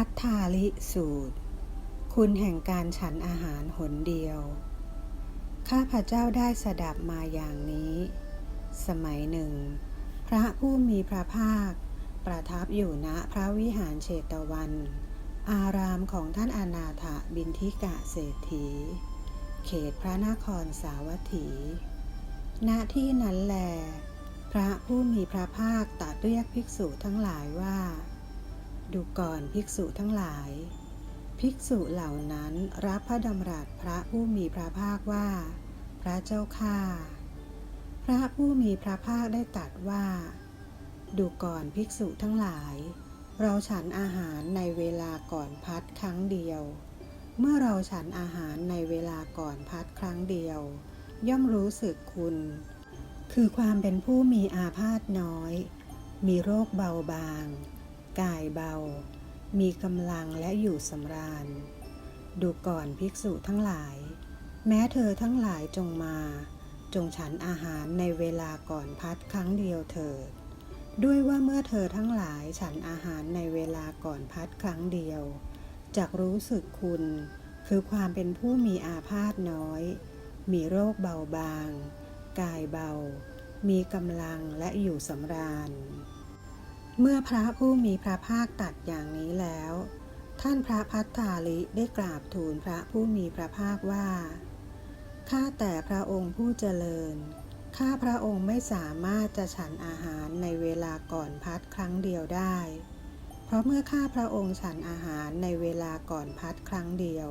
พัทธาลิสูตร คุณแห่งการฉันอาหารหนเดียว ข้าพระเจ้าได้สดับมาอย่างนี้ สมัยหนึ่ง พระผู้มีพระภาค ประทับอยู่ณพระวิหารเชตวัน อารามของท่านอนาถบินทิกะเศรษฐี เขตพระนครสาวัตถี ณที่นั้นแล พระผู้มีพระภาคตรัสเรียกภิกษุทั้งหลายว่า ดูก่อนภิกษุทั้งหลาย ภิกษุเหล่านั้นรับพระดำรัสพระผู้มีพระภาคว่า พระเจ้าข้าพระผู้มีพระภาคได้ตรัสว่า ดูก่อนภิกษุทั้งหลาย เราฉันอาหารในเวลาก่อนพัดครั้งเดียว เมื่อเราฉันอาหารในเวลาก่อนพัดครั้งเดียว ย่อมรู้สึกคุณ คือความเป็นผู้มีอาพาธน้อย มีโรคเบาบาง กายเบา มีกำลังและอยู่สำราญ ดูก่อนภิกษุทั้งหลาย แม้เธอทั้งหลายจงมา จงฉันอาหารในเวลาก่อนพัดครั้งเดียวเถิด ด้วยว่าเมื่อเธอทั้งหลายฉันอาหารในเวลาก่อนพัดครั้งเดียวจักรู้สึกคุณ คือความเป็นผู้มีอาพาธน้อย มีโรคเบาบาง กายเบา มีกำลังและอยู่สำราญ เมื่อพระผู้มีพระภาคตัดอย่างนี้แล้ว ท่านพระพัฒธาลิได้กราบทูลพระผู้มีพระภาคว่า ข้าแต่พระองค์ผู้เจริญ ข้าพระองค์ไม่สามารถจะฉันอาหารในเวลาก่อนพัดครั้งเดียวได้ เพราะเมื่อข้าพระองค์ฉันอาหารในเวลาก่อนพัดครั้งเดียว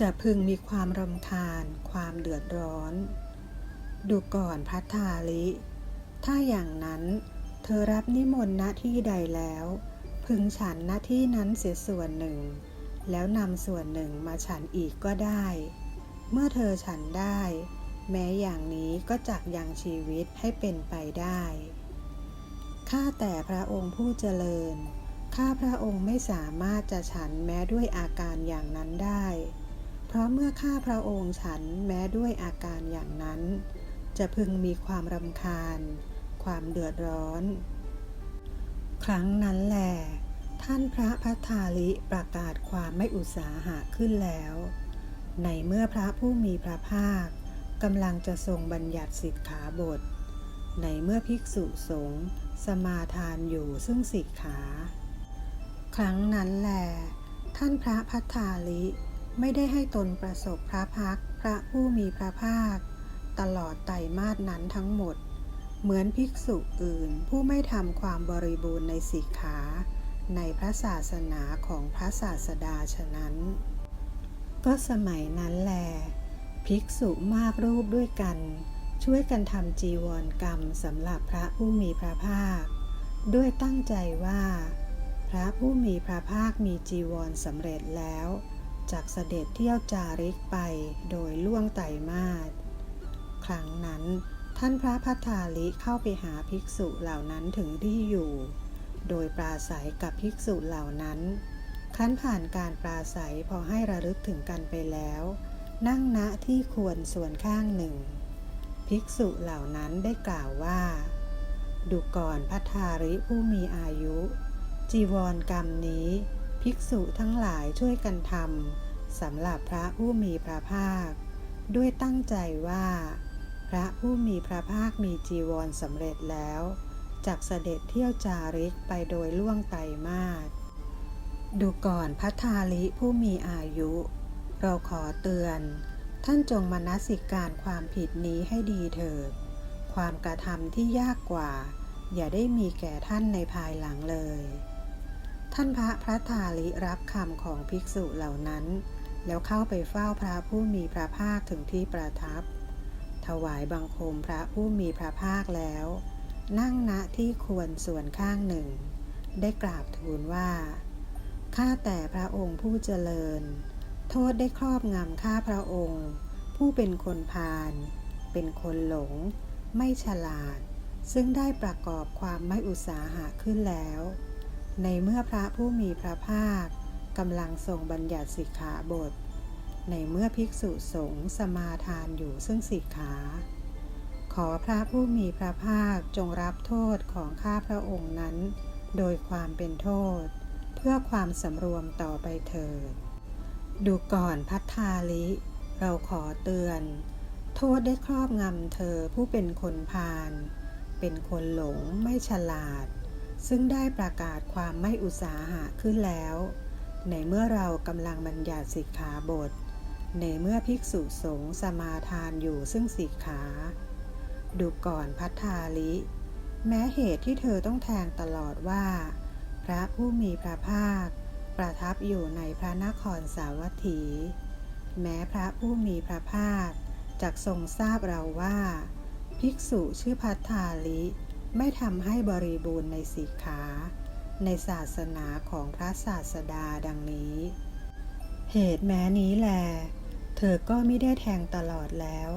จะพึงมีความรำคาญ ความเดือดร้อน ดูก่อนพัทธาลิ ถ้าอย่างนั้น เธอรับนิมนต์ณที่ใดแล้ว พึงฉันณที่นั้นเสียส่วนหนึ่ง แล้วนำส่วนหนึ่งมาฉันอีกก็ได้ เมื่อเธอฉันได้ แม้อย่างนี้ก็จักยังชีวิตให้เป็นไปได้ข้าแต่พระองค์ผู้เจริญ ข้าพระองค์ไม่สามารถจะฉันแม้ด้วยอาการอย่างนั้นได้ เพราะเมื่อข้าพระองค์ฉันแม้ด้วยอาการอย่างนั้น จะพึงมีความรำคาญ ความเดือดร้อน ครั้งนั้นแหลท่านพระพัทธาลิประกาศความไม่อุตสาหะขึ้นแล้ว ในเมื่อพระผู้มีพระภาคกำลังจะทรงบัญญัติสิกขาบท ในเมื่อภิกษุสงฆ์สมาทานอยู่ซึ่งสิกขา ครั้งนั้นแหลท่านพระพัทธาลิไม่ได้ให้ตนประสบพระพักพระผู้มีพระภาค ตลอดไตรมาสนั้นทั้งหมด เหมือนภิกษุอื่นผู้ไม่ทำความบริบูรณ์ในสิกขา ในพระศาสนาของพระศาสดาฉะนั้น ก็สมัยนั้นแล ภิกษุมากรูปด้วยกัน ช่วยกันทำจีวรกรรมสำหรับพระผู้มีพระภาค ด้วยตั้งใจว่า พระผู้มีพระภาคมีจีวรสำเร็จแล้วจากเสด็จเที่ยวจาริกไปโดยล่วงไตรมาสครั้งนั้น ท่านพระพัทธาลิเข้าไปหาภิกษุเหล่านั้นถึงที่อยู่ โดยปราศัยกับภิกษุเหล่านั้นคั้นผ่านการปราศัยพอให้ระลึกถึงกันไปแล้ว นั่งณที่ควรส่วนข้างหนึ่ง ภิกษุเหล่านั้นได้กล่าวว่า ดูก่อนพัทธาริผู้มีอายุ จีวรกรรมนี้ ภิกษุทั้งหลายช่วยกันทำสำหรับพระผู้มีพระภาค ด้วยตั้งใจว่า พระผู้มีพระภาคมีจีวรสำเร็จแล้วจากเสด็จเที่ยวจาริกไปโดยล่วงไตรมาสดูก่อนพัทธาลิผู้มีอายุ เราขอเตือน ท่านจงมนสิการความผิดนี้ให้ดีเถิดความกระทำที่ยากกว่า อย่าได้มีแก่ท่านในภายหลังเลย ท่านพระพระทาลิรับคำของภิกษุเหล่านั้น แล้วเข้าไปเฝ้าพระผู้มีพระภาคถึงที่ประทับ ถวายบังคมพระผู้มีพระภาคแล้ว นั่งณที่ควรส่วนข้างหนึ่ง ได้กราบทูลว่า ข้าแต่พระองค์ผู้เจริญ โทษได้ครอบงำข้าพระองค์ ผู้เป็นคนพาลเป็นคนหลง ไม่ฉลาด ซึ่งได้ประกอบความไม่อุตสาหะขึ้นแล้ว ในเมื่อพระผู้มีพระภาคกำลังทรงบัญญัติสิกขาบท ในเมื่อภิกษุสงฆ์สมาทานอยู่ซึ่งสิกขา ขอพระผู้มีพระภาคจงรับโทษของข้าพระองค์นั้น โดยความเป็นโทษ เพื่อความสำรวมต่อไปเถิด ดูก่อนพัทธาลิ เราขอเตือน โทษได้ครอบงำเธอผู้เป็นคนพาลเป็นคนหลงไม่ฉลาด ซึ่งได้ประกาศความไม่อุตสาหะขึ้นแล้ว ในเมื่อเรากำลังบัญญัติสิกขาบท ในเมื่อภิกษุสงฆ์สมาทานอยู่ซึ่งสิกขา ดูก่อนพัทธาลิ แม้เหตุที่เธอต้องแทงตลอดว่า พระผู้มีพระภาค ประทับอยู่ในพระนครสาวัตถี แม้พระผู้มีพระภาคจักทรงทราบเราว่า ภิกษุชื่อพัทธาลิไม่ทำให้บริบูรณ์ในสิกขา ในศาสนาของพระศาสดาดังนี้ เหตุแม้นี้แล เธอก็ไม่ได้แทงตลอดแล้ว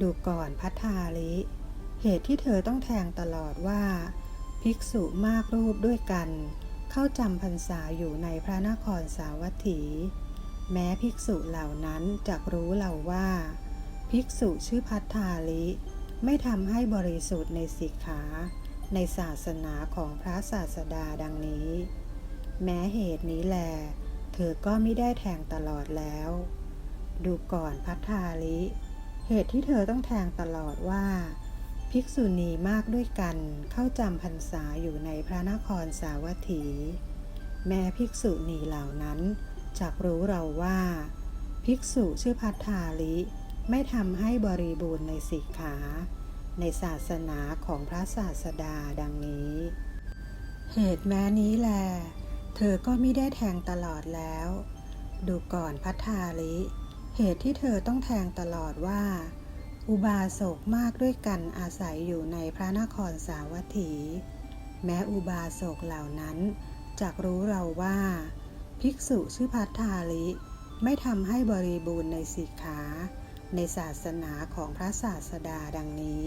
ดูก่อนพัทธาลิ เหตุที่เธอต้องแทงตลอดว่า ภิกษุมากรูปด้วยกัน เข้าจำพรรษาอยู่ในพระนครสาวัตถี แม้ภิกษุเหล่านั้นจักรู้เราว่า ภิกษุชื่อพัทธาลิ ไม่ทำให้บริสุทธิ์ในสิกขา ในศาสนาของพระศาสดาดังนี้ แม้เหตุนี้แล เธอก็ไม่ได้แทงตลอดแล้ว ดูก่อนพัทธาลิ เหตุที่เธอต้องแทงตลอดว่า ภิกษุณีมากด้วยกันเข้าจำพรรษาอยู่ในพระนครสาวัตถี แม้ภิกษุณีเหล่านั้นจักรู้เราว่า ภิกษุชื่อพัทธาลิไม่ทำให้บริบูรณ์ในสิกขา ในศาสนาของพระศาสดาดังนี้ เหตุแม้นี้แล เธอก็ไม่ได้แทงตลอดแล้ว ดูก่อนพัทธาลิ เหตุที่เธอต้องแทงตลอดว่า อุบาสกมากด้วยกันอาศัยอยู่ในพระนครสาวัตถี แม้อุบาสกเหล่านั้นจักรู้เราว่า ภิกษุชื่อพัทธาลิ ไม่ทำให้บริบูรณ์ในสิกขา ในศาสนาของพระศาสดาดังนี้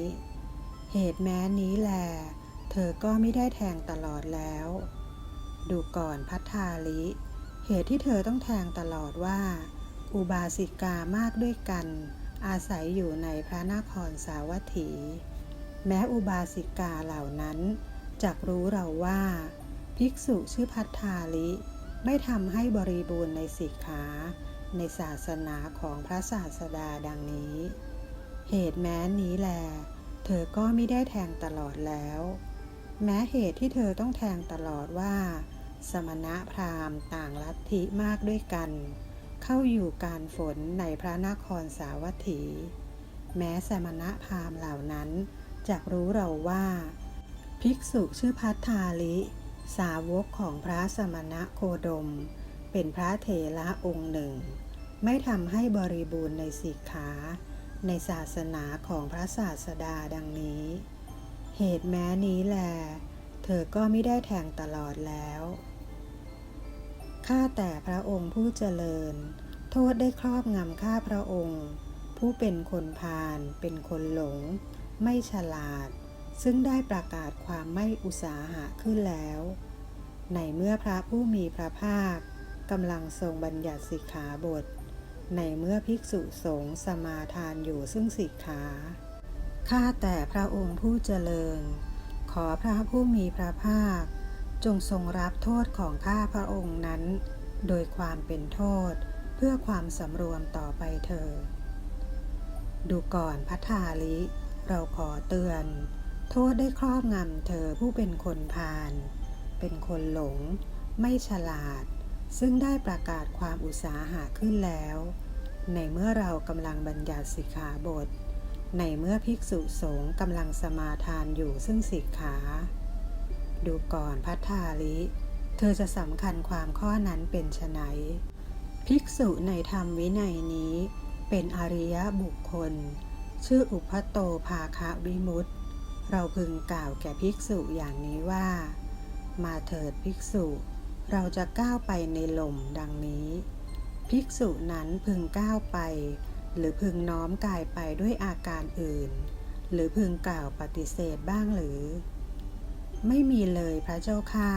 เหตุแม้นี้แล เธอก็ไม่ได้แทงตลอดแล้ว ดูก่อนพัทธาลิ เหตุที่เธอต้องแทงตลอดว่า อุบาสิกามากด้วยกัน อาศัยอยู่ในพระนครสาวัตถี แม้อุบาสิกาเหล่านั้นจักรู้เราว่า ภิกษุชื่อพัทธาลิ ไม่ทำให้บริบูรณ์ในสิกขาในศาสนาของพระศาสดาดังนี้ เหตุแม้นี้แล เธอก็ไม่ได้แทงตลอดแล้ว แม้เหตุที่เธอต้องแทงตลอดว่า สมณะพราหมณ์ต่างลัทธิมากด้วยกัน เข้าอยู่การฝนในพระนครสาวัตถี แม้สมณะพราหมณ์เหล่านั้นจักรู้เราว่า ภิกษุชื่อพัทธาลิ สาวกของพระสมณะโคดม เป็นพระเถระองค์หนึ่ง ไม่ทำให้บริบูรณ์ในสิกขา ในศาสนาของพระศาสดาดังนี้ เหตุแม้นี้แล เธอก็ไม่ได้แทงตลอดแล้ว ข้าแต่พระองค์ผู้เจริญ โทษได้ครอบงำข้าพระองค์ ผู้เป็นคนพาลเป็นคนหลง ไม่ฉลาด ซึ่งได้ประกาศความไม่อุตสาหะขึ้นแล้ว ในเมื่อพระผู้มีพระภาคกำลังทรงบัญญัติสิกขาบท ในเมื่อภิกษุสงฆ์สมาทานอยู่ซึ่งสิกขาข้าแต่พระองค์ผู้เจริญ ขอพระผู้มีพระภาค จงทรงรับโทษของข้าพระองค์นั้น โดยความเป็นโทษเพื่อความสำรวมต่อไปเถิดดูก่อนพัทธาลิ เราขอเตือน โทษได้ครอบงำเธอผู้เป็นคนพาลเป็นคนหลง ไม่ฉลาด ซึ่งได้ประกาศความอุตสาหะขึ้นแล้ว ในเมื่อเรากำลังบัญญัติสิกขาบท ในเมื่อภิกษุสงฆ์กำลังสมาทานอยู่ซึ่งสิกขา ดูก่อนพัทธาลิ เธอจะสำคัญความข้อนั้นเป็นไฉนภิกษุในธรรมวินัยนี้ เป็นอริยบุคคล ชื่ออุพัโตภาคะวิมุตเราพึงกล่าวแก่ภิกษุอย่างนี้ว่า มาเถิดภิกษุ เราจะก้าวไปในลมดังนี้ ภิกษุนั้นพึงก้าวไป หรือพึงน้อมกายไปด้วยอาการอื่น หรือพึงกล่าวปฏิเสธบ้างหรือ ไม่มีเลยพระเจ้าข้า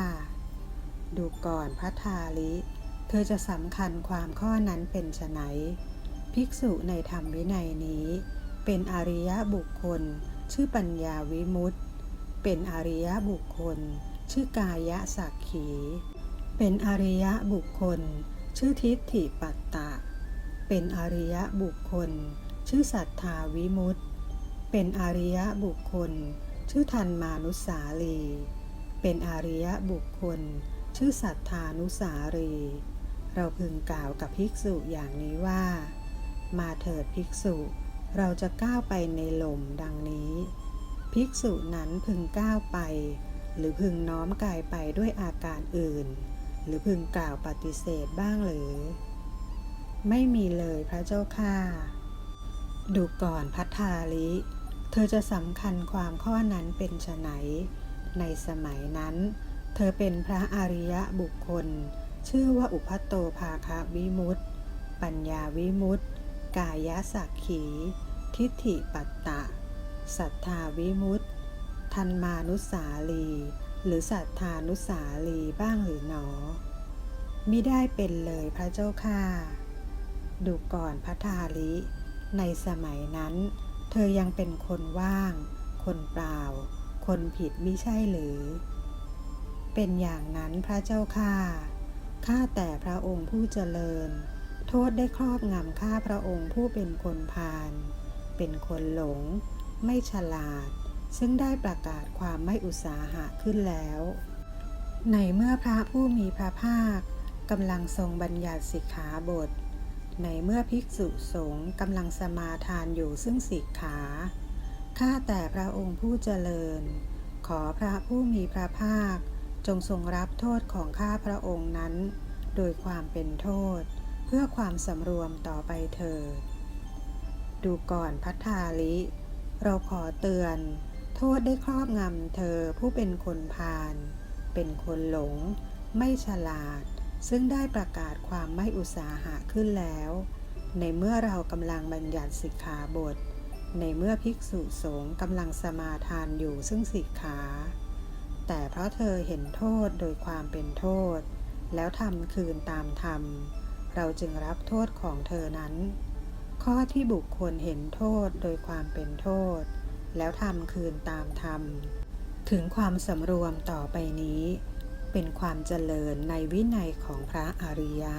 ดูก่อนพระทาลิ เธอจะสำคัญความข้อนั้นเป็นไฉนภิกษุในธรรมวินัยนี้ เป็นอริยบุคคล ชื่อปัญญาวิมุตติ เป็นอริยบุคคล ชื่อกายะสักขี เป็นอริยบุคคล ชื่อทิฏฐิปัตตะ เป็นอริยบุคคล ชื่อสัทธาวิมุตติ เป็นอริยบุคคล ชื่อทันมานุสาลี เป็นอาริยะบุคคล ชื่อสัทธานุสารีเราพึงกล่าวกับภิกษุอย่างนี้ว่า มาเถิดภิกษุ เราจะก้าวไปในลมดังนี้ ภิกษุนั้นพึงก้าวไป หรือพึงน้อมกายไปด้วยอาการอื่น หรือพึงกล่าวปฏิเสธบ้างหรือ ไม่มีเลยพระเจ้าข้าดูก่อนพัทธาลิ ธอจะสำคัญความข้อนั้นเป็นไฉนในสมัยนั้น เธอเป็นพระอริยะบุคคล ชื่อว่าอุพัตโตภาควิมุตติ ปัญญาวิมุตติ กายสักขี ทิฏฐิปัตตะ สัทธาวิมุตติ ทันมานุสาลี หรือสัทธานุสาลีบ้างหรือหนอ มิได้เป็นเลยพระเจ้าข้าดูก่อนพัทธาลิ ในสมัยนั้น อยังเป็นคนว่าง คนเปล่า คนผิดมิใช่หรือ เป็นอย่างนั้นพระเจ้าข้า ข้าแต่พระองค์ผู้เจริญ โทษได้ครอบงำข้าพระองค์ผู้เป็นคนพาล เป็นคนหลง ไม่ฉลาด ซึ่งได้ประกาศความไม่อุตสาหะขึ้นแล้ว ในเมื่อพระผู้มีพระภาคกำลังทรงบัญญัติสิกขาบท ในเมื่อภิกษุสงฆ์กำลังสมาทานอยู่ซึ่งสิกขา ข้าแต่พระองค์ผู้เจริญ ขอพระผู้มีพระภาค จงทรงรับโทษของข้าพระองค์นั้น โดยความเป็นโทษ เพื่อความสำรวมต่อไปเถิด ดูก่อนพัทธาลิ เราขอเตือน โทษได้ครอบงำเธอผู้เป็นคนพาล เป็นคนหลง ไม่ฉลาด ซึ่งได้ประกาศความไม่อุตสาหะขึ้นแล้ว ในเมื่อเรากำลังบัญญัติสิกขาบท ในเมื่อภิกษุสงฆ์กำลังสมาทานอยู่ซึ่งสิกขา แต่เพราะเธอเห็นโทษโดยความเป็นโทษ แล้วทำคืนตามธรรม เราจึงรับโทษของเธอนั้น ข้อที่บุคคลเห็นโทษโดยความเป็นโทษ แล้วทำคืนตามธรรม ถึงความสำรวมต่อไปนี้ เป็นความเจริญในวินัยของพระอริยะ